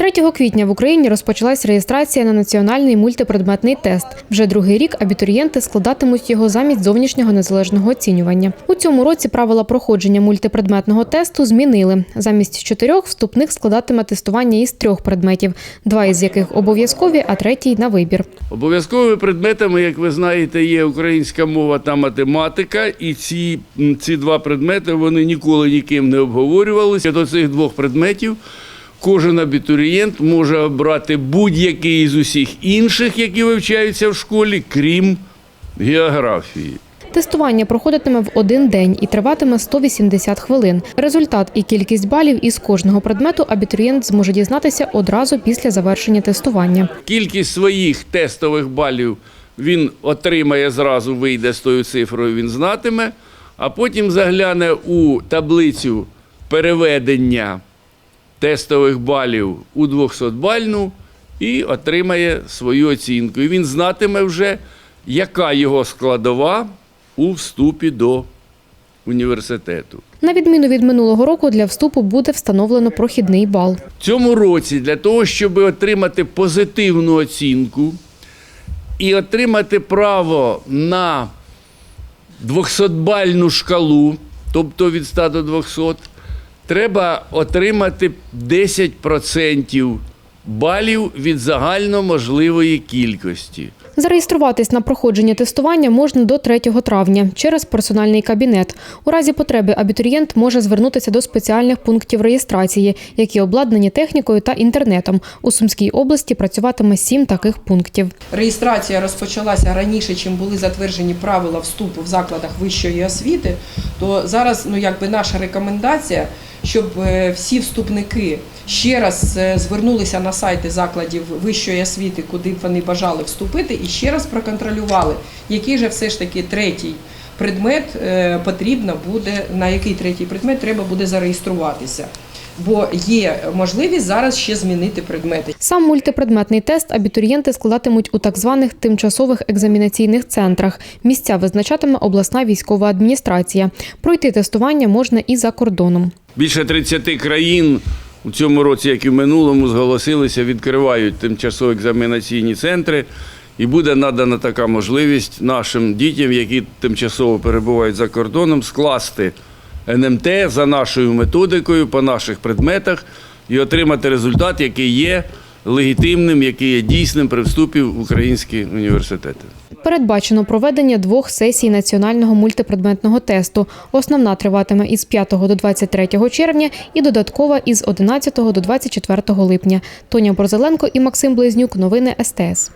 3 квітня в Україні розпочалась реєстрація на національний мультипредметний тест. Вже другий рік абітурієнти складатимуть його замість зовнішнього незалежного оцінювання. У цьому році правила проходження мультипредметного тесту змінили. Замість чотирьох вступних складатиме тестування із трьох предметів, два із яких обов'язкові, а третій на вибір. Обов'язковими предметами, як ви знаєте, є українська мова та математика, і ці, ці два предмети вони ніколи ніким не обговорювалися. До цих двох предметів кожен абітурієнт може обрати будь-який із усіх інших, які вивчаються в школі, крім географії. Тестування проходитиме в один день і триватиме 180 хвилин. Результат і кількість балів із кожного предмету абітурієнт зможе дізнатися одразу після завершення тестування. Кількість своїх тестових балів він отримає зразу, вийде з тою цифрою, він знатиме, а потім загляне у таблицю переведення тестових балів у 200-бальну і отримає свою оцінку. І він знатиме вже, яка його складова у вступі до університету. На відміну від минулого року, для вступу буде встановлено прохідний бал. Цьому році для того, щоб отримати позитивну оцінку і отримати право на 200-бальну шкалу, тобто від 100 до 200, треба отримати 10% балів від загально можливої кількості. Зареєструватись на проходження тестування можна до 3 травня через персональний кабінет. У разі потреби абітурієнт може звернутися до спеціальних пунктів реєстрації, які обладнані технікою та інтернетом. У Сумській області працюватиме сім таких пунктів. реєстрація розпочалася раніше, чим були затверджені правила вступу в закладах вищої освіти, то зараз ну якби наша рекомендація, щоб е, всі вступники ще раз е, звернулися на сайти закладів вищої освіти, куди б вони бажали вступити, і ще раз проконтролювали, який же все ж таки третій. Предмет е, потрібно буде на який третій предмет треба буде зареєструватися, бо є можливість зараз ще змінити предмети. Сам мультипредметний тест абітурієнти складатимуть у так званих тимчасових екзамінаційних центрах. Місця визначатиме обласна військова адміністрація. Пройти тестування можна і за кордоном. Більше 30 країн у цьому році, як і в минулому, зголосилися, відкривають тимчасові екзаменаційні центри. І буде надана така можливість нашим дітям, які тимчасово перебувають за кордоном, скласти НМТ за нашою методикою по наших предметах і отримати результат, який є легітимним, який є дійсним при вступі в українські університети. Передбачено проведення двох сесій національного мультипредметного тесту. Основна триватиме із 5 до 23 червня і додаткова із 11 до 24 липня. Тоня Борзеленко і Максим Близнюк. Новини СТС.